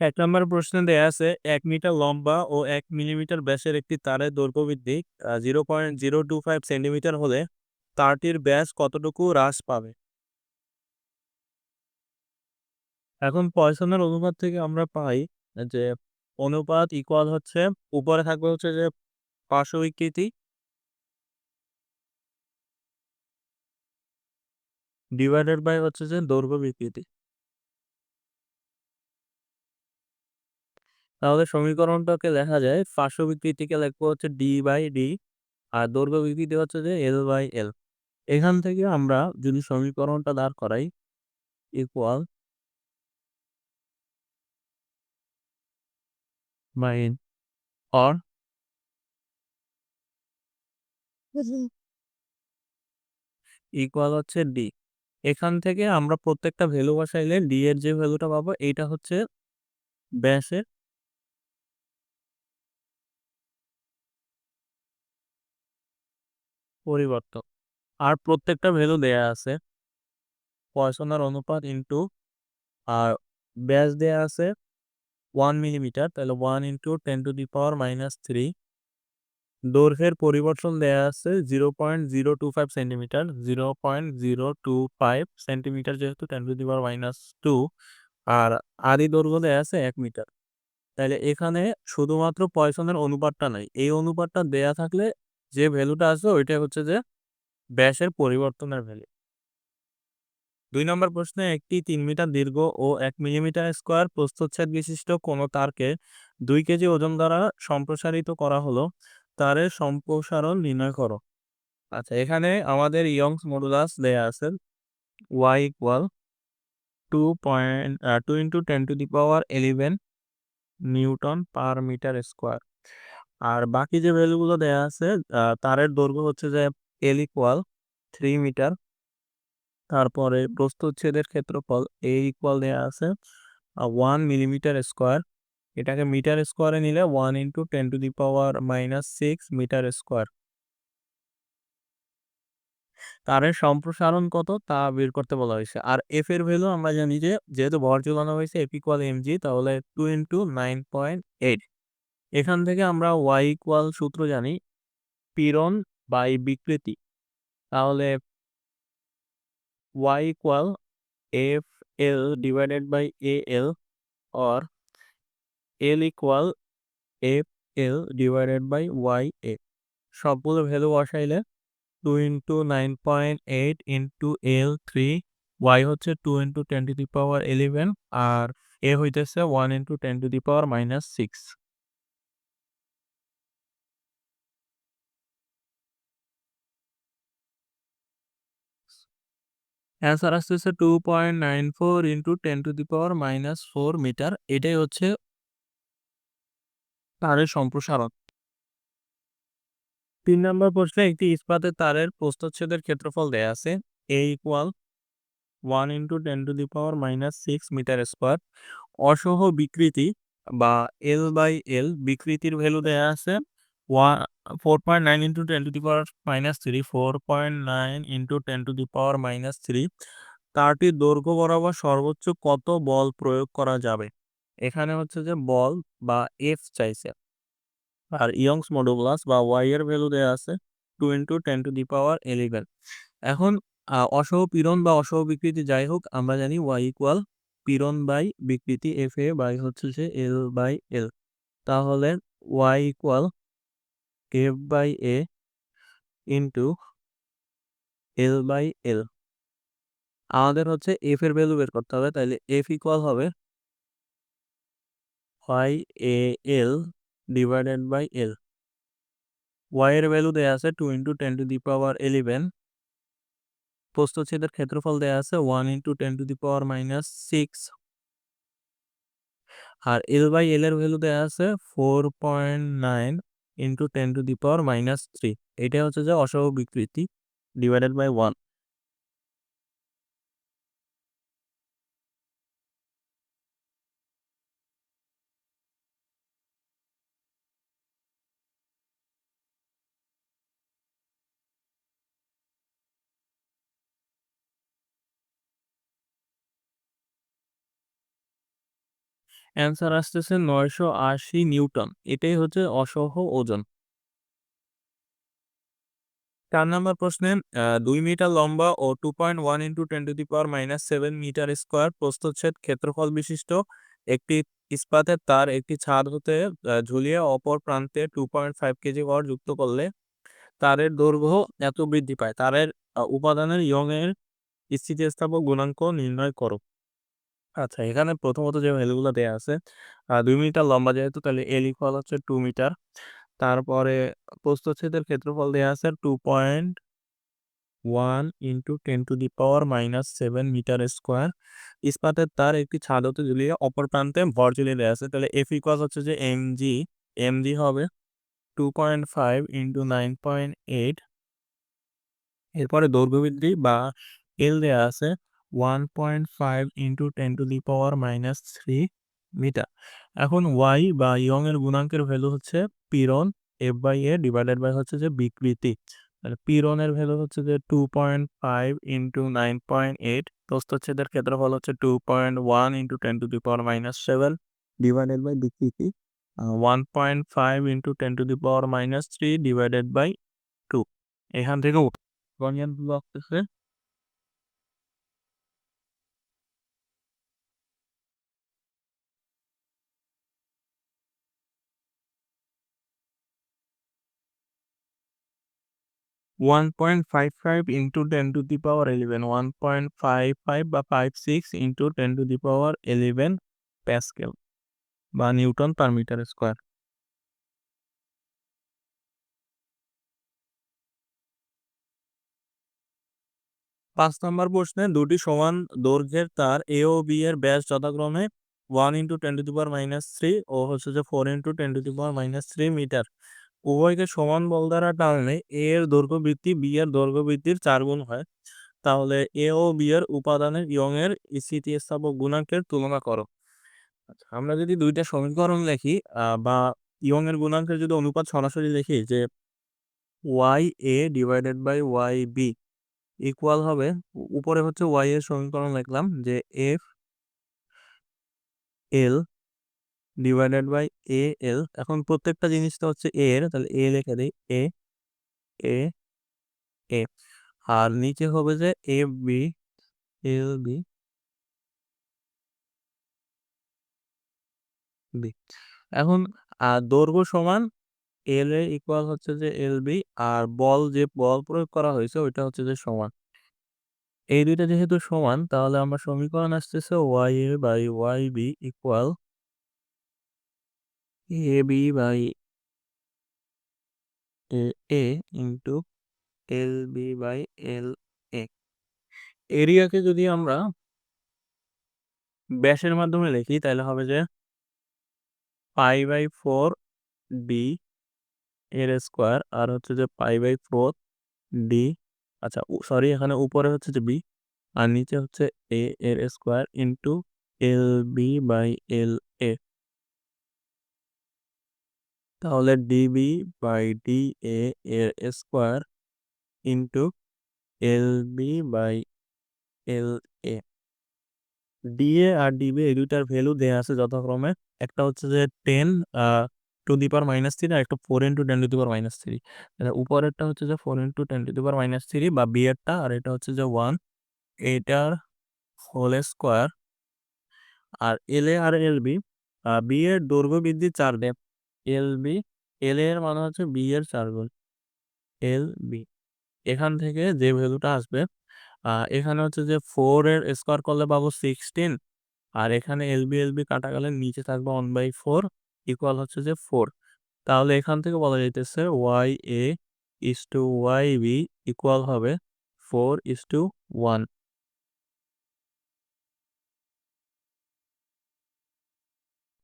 এক নম্বর প্রশ্নে দেয়া আছে, এক মিটার লম্বা ও এক মিলিমিটার ব্যাসের একটি তারের দৈর্ঘ্য বৃদ্ধি zero point zero two five centimetre হলে তারটির ব্যাস কতটুকু হ্রাস পাবে? এখন পয়সনের অনুপাত থেকে আমরা পাই যে অনুপাত ইকুয়াল হচ্ছে, উপরে থাকবে হচ্ছে যে পার্শ্ব বিকৃতি। ডিভাইডেড বাই হচ্ছে যে দৈর্ঘ্য বিকৃতি। তাহলে সমীকরণটাকে দেখা যায় পার্শ্ব বিকৃতিকে লিখব হচ্ছে ডি বাই ডি আর দৈর্ঘ্য বিকৃতি হচ্ছে যে এল বাই এল এখান থেকে আমরা যদি সমীকরণটা দাঁড় করাই ইকুয়াল মাইন অর ইকুয়াল হচ্ছে ডি এখান থেকে আমরা প্রত্যেকটা ভ্যালু বসাইলে ডি এর যে ভ্যালুটা পাবো, এইটা হচ্ছে ব্যাসের পরিবর্তন। আর প্রত্যেকটা ভ্যালু দেয়া আছে। পয়সনার অনুপাত ইন্টু আর ব্যাস দেয়া আছে ওয়ান মিলিমিটার তাহলে one into ten to the power minus three দৈর্ঘ্যের পরিবর্তন দেয়া আছে zero point zero two five centimetre zero point zero two five centimetre যেহেতু ten to the power minus two আর আদি দৈর্ঘ্য দেয়া আছে এক মিটার তাহলে এখানে শুধুমাত্র পয়সনের অনুপাতটা নাই, এই অনুপাতটা দেয়া থাকলে যে ভ্যালুটা আছে ওইটা হচ্ছে যে ব্যাসের পরিবর্তনের ভ্যালু। দুই নম্বর প্রশ্নে একটি তিন মিটার দীর্ঘ ও এক মিলিমিটার স্কোয়ার প্রস্থচ্ছেদ বিশিষ্ট কোনো তারকে দুই কেজি ওজন দ্বারা সম্প্রসারিত করা হলো, তারের সম্প্রসারণ নির্ণয় করো। আচ্ছা এখানে আমাদের ইয়ংস মডুলাস দেয়া আছে Y equal two point two into ten to the power eleven newton per metre square আর বাকি যে ভ্যালুগুলো দেয়া আছে তারের দৈর্ঘ্য হচ্ছে যে এল ইকুয়াল থ্রি মিটার তারপরে প্রস্তুচ্ছেদের ক্ষেত্রফল এ ইকুয়াল দেওয়া আছে ওয়ান মিলিমিটার স্কোয়ার এটাকে মিটার স্কোয়ারে নিলে one into ten to the power minus six metre square তারের সম্প্রসারণ কত? তা বের করতে বলা হয়েছে। আর এফ এর ভ্যালু আমরা জানি যে, যেহেতু ভর ঝুলানো হয়েছে এফ ইকুয়াল এম জি তাহলে two into nine point eight এখান থেকে আমরা ওয়াই ইকুয়াল সূত্র জানি পীড়ন বাই বিকৃতি। তাহলে Y equal F L divided by A L or L equal F L divided by Y A সবগুলো value বসাইলে two into nine point eight into L three Y হচ্ছে two into ten to the power eleven R A হইতেছে one into ten to the power minus six answer আসতেছে two point nine four into ten to the power minus four metre এটাই হচ্ছে তারের সম্প্রসারণ। তিন নম্বর প্রশ্নে একটি ইস্পাতের তারের প্রস্তচ্ছেদের ক্ষেত্রফল দেয়া আছে A equal one into ten to the power minus six metre square অসহ বিকৃতি বা এল বাই এল বিকৃতির ভ্যালু দেয়া আছে one four point nine into ten to the power minus three four point nine into ten to the power minus three তারটির দৈর্ঘ্য বরাবর সর্বোচ্চ কত বল প্রয়োগ করা যাবে? এখানে হচ্ছে যে বল বা এফ চাইছে। আর ইয়ংস মডুলাস বা ওয়াই এর ভ্যালু দেওয়া আছে two into ten to the power eleven এখন অসহ পীড়ন বা অসহ বিকৃতি যাই হোক, আমরা জানি ওয়াই ইকুয়াল পীড়ন বাই বিকৃতি এফ এ বাই হচ্ছে যে এল বাই এল তাহলে Y equal F by A into L by L আমাদের হচ্ছে এফ এর ভ্যালু বের করতে হবে তাহলে এফ ইকুয়াল হবে Y A L divided by L Y এর ভ্যালু দেওয়া আছে two into ten to the power eleven প্রস্তচ্ছেদের ক্ষেত্রফল দেওয়া আছে one into ten to the power minus six R L by L এর ভ্যালু দেওয়া আছে four point nine into ten to the power minus three এটাই হচ্ছে যে অসহ বিকৃতি ডিভাইডেড বাই ওয়ান অ্যান্সার আসতেছে নয়শো আশি নিউটন। এটাই হচ্ছে অসহ ওজন। চার নম্বর প্রশ্নে দুই মিটার লম্বা ও two point one into ten to the power minus seven metre square প্রস্তুচ্ছেদ ক্ষেত্রফল বিশিষ্ট একটি ইস্পাতের তার একটি ছাদ হতে ঝুলিয়ে অপর প্রান্তে টু পয়েন্ট ফাইভ কেজি গড় যুক্ত করলে তারের দৈর্ঘ্য এত বৃদ্ধি পায়। তারের উপাদানের ইয়ং এর স্থিতিস্থাপক গুণাঙ্ক নির্ণয় করো। আচ্ছা এখানে প্রথমত যে ভ্যালুগুলো দেওয়া আছে দুই মিটার লম্বা যেহেতু, তাহলে এল হচ্ছে টু মিটার তারপরে প্রস্থচ্ছেদের ক্ষেত্রফল দেওয়া আছে two point one into ten to the power minus seven metre square ইস্পাতের তার একটি ছাদতে ঝুলিয়ে অপর প্রান্তে ভর ঝুলিয়ে দেওয়া আছে। তাহলে এফ ইকুয়াল হচ্ছে যে এম জি এম জি হবে two point five into nine point eight এরপরে দৈর্ঘ্য বৃদ্ধি বা এল দেওয়া আছে one point five into ten to the power minus three এখন ওয়াই বা ইয়ং এর গুণাঙ্কের ভ্যালু হচ্ছে পিরন F by A divided by হচ্ছে যে বিকৃতি। তাহলে পিরনের ভ্যালু হচ্ছে যে two point five into nine point eight ক্ষেত্রফল হচ্ছে two point one into ten to the power minus seven divided by বিকৃতি। One point five into ten to the power minus three divided by two এখান থেকে আসতেছে 1.55 into 10 to the power 11 1.55 বা 56 into 10 to the power 11 pascal বা newton per metre square পাঁচ নম্বর প্রশ্নে দুটি সমান দৈর্ঘ্যের তার এ ও বি এর ব্যাস যথাক্রমে one into ten to the power minus three ও হচ্ছে যে four into ten to the power minus three metre উভয়কে সমান বল দ্বারা টানলে এ এর দৈর্ঘ্য বৃদ্ধি বি এর দৈর্ঘ্য বৃদ্ধির চার গুণ হয়। তাহলে এ ও বি এর উপাদানের ইয়ং এর স্থিতিস্থাপক গুণাঙ্কের তুলনা করো। আচ্ছা, আমরা যদি দুইটা সমীকরণ লিখি বা ইয়ং এর গুণাঙ্কের যদি অনুপাত সরাসরি লিখি যে Y A divided by Y B equal হবে উপরে হচ্ছে ওয়াই এর সমীকরণ লিখলাম যে F L divided by A L এখন প্রত্যেকটা জিনিসটা হচ্ছে এ এর তাহলে এ লিখে দিই এ এ এ আর নিচে হবে যে A B L B B এখন দৈর্ঘ্য সমান এল এ ইকুয়াল হচ্ছে যে এল বি আর বল যে বল প্রয়োগ করা হয়েছে, ওইটা হচ্ছে যে সমান। এই দুইটা যেহেতু সমান, তাহলে আমরা সমীকরণ আসতেছে Y A by Y B equal A B by A into L B by L A এরিয়াকে যদি আমরা ব্যাসের মাধ্যমে লিখি, তাহলে হবে যে পাই বাই ফোর ডি এর স্কোয়ার, আর হচ্ছে যে পাই বাই ফোর ডি আচ্ছা সরি, এখানে উপরে হচ্ছে যে বি আর নিচে হচ্ছে এ এর square into L B by L A D B by D A এ এর square into L B by L A D A R DB এই দুইটার ভ্যালু দেওয়া আছে যথাক্রমে। একটা হচ্ছে যে ten to the power minus three আর একটা four into ten to the power minus three উপরেরটা হচ্ছে যে four into ten to the power minus three বা বি এরটা, আর এটা হচ্ছে যে ওয়ান এটার হোল স্কোয়ার আর এল এ আর এল বি বি এর দৈর্ঘ্য বৃদ্ধি চার ডেপ এল বি এল এর মানে হচ্ছে বি এর চার গুণ এল বি এখান থেকে যে ভ্যালুটা আসবে এখানে হচ্ছে যে ফোর এর স্কোয়ার করলে পাবো সিক্সটিন আর এখানে এল বি এল বি কাটা গেলে নিচে থাকবে ওয়ান বাই ফোর ইকুয়াল হচ্ছে যে ফোর তাহলে এখান থেকে বলা যাইতেছে Y A is to Y B equal হবে ফোর ইস টু ওয়ান